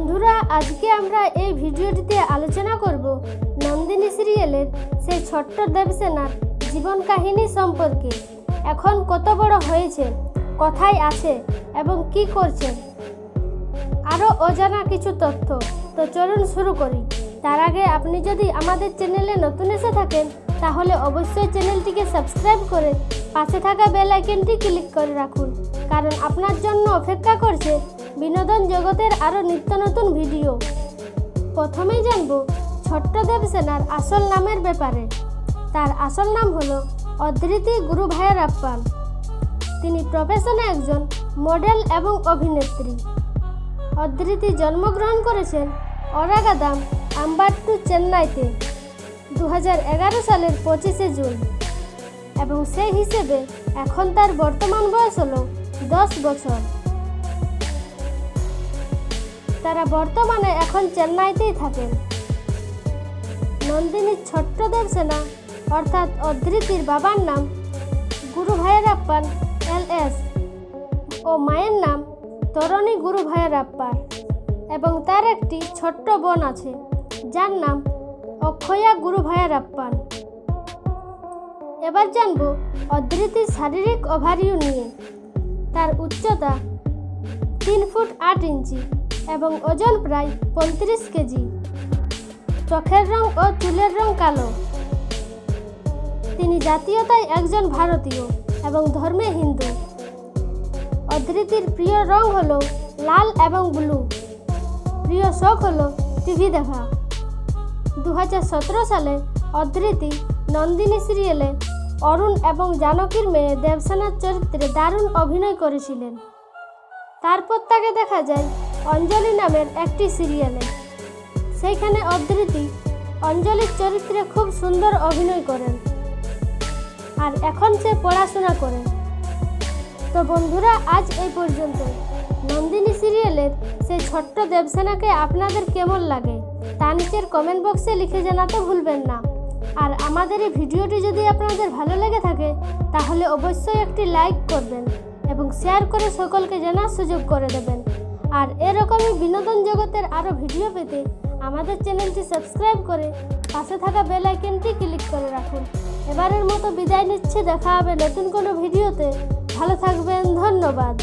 বন্ধুরা, আজকে আমরা এই ভিডিওটিতে আলোচনা করব নন্দিনী সিরিয়ালের সেই ছোট্ট দেবসেনার জীবন কাহিনী সম্পর্কে। এখন কত বড় হয়েছে, কোথায় আছে এবং কি করছে, আরও অজানা কিছু তথ্য। তো চলুন শুরু করি। তার আগে আপনি যদি আমাদের চ্যানেলে নতুন এসে থাকেন, তাহলে অবশ্যই চ্যানেলটিকে সাবস্ক্রাইব করে পাশে থাকা বেল আইকনটি ক্লিক করে রাখুন। কারণ আপনার জন্য অপেক্ষা করছে বিনোদন জগতের আরও নিত্য নতুন ভিডিও। প্রথমেই জানব ছোট্ট দেবসেনার আসল নামের ব্যাপারে। তার আসল নাম হলো অধৃতি গুরু ভাইয়ারাপ্পান তিনি প্রফেশনে একজন মডেল এবং অভিনেত্রী। অধৃতি জন্মগ্রহণ করেছেন অরাগাদাম, আম্বাট্টু, চেন্নাইতে দু হাজার এগারো সালের পঁচিশে জুন। এবং সেই হিসেবে এখন তার বর্তমান বয়স হলো দশ বছর। তারা বর্তমানে এখন চেন্নাইতেই থাকেন। নন্দিনী ছোট্ট দেবসেনা অর্থাৎ অধৃতির বাবার নাম গুরু ভাইয়ারাপ্পান এল এস, ও মায়ের নাম তরণী গুরু ভাইয়ারাপ্পার এবং তার একটি ছোট্ট বোন আছে, যার নাম অক্ষয়া গুরু ভাইয়ারাপ্পান এবার জানব অধৃতির শারীরিক ওভারিও নিয়ে। তার উচ্চতা তিন ফুট আট ইঞ্চি। এবং ওজন প্রায় পঁয়ত্রিশ কেজি। চোখের রং ও চুলের রং কালো। তিনি জাতীয়তায় একজন ভারতীয় এবং ধর্মে হিন্দু। অধৃতির প্রিয় রং হলো লাল এবং ব্লু। প্রিয় শখ হলো টিভি দেখা। দু হাজার সতেরো সালে অধৃতি নন্দিনী সিরিয়ালে অরুণ এবং জানকীর মেয়ে দেবসেনার চরিত্রে দারুণ অভিনয় করেছিলেন। তারপর তাকে দেখা যায় অঞ্জলি নামের একটি সিরিয়ালে। সেইখানে অধৃতি অঞ্জলির চরিত্রে খুব সুন্দর অভিনয় করেন। আর এখন সে পড়াশোনা করে তো বন্ধুরা, আজ এই পর্যন্ত নন্দিনী সিরিয়ালের সেই ছোট্ট দেবসেনাকে আপনাদের কেমন লাগে, তা নিচের কমেন্ট বক্সে লিখে জানাতে ভুলবেন না। আর আমাদের এই ভিডিওটি যদি আপনাদের ভালো লেগে থাকে, তাহলে অবশ্যই একটি লাইক করবেন এবং শেয়ার করে সকলকে জানার সুযোগ করে দেবেন। আর এরকমই বিনোদন জগতের আরও ভিডিও পেতে আমাদের চ্যানেলটি সাবস্ক্রাইব করে পাশে থাকা বেল আইকনটি ক্লিক করে রাখুন। এবারের মতো বিদায় নিচ্ছে, দেখা হবে নতুন কোনো ভিডিওতে। ভালো থাকবেন, ধন্যবাদ।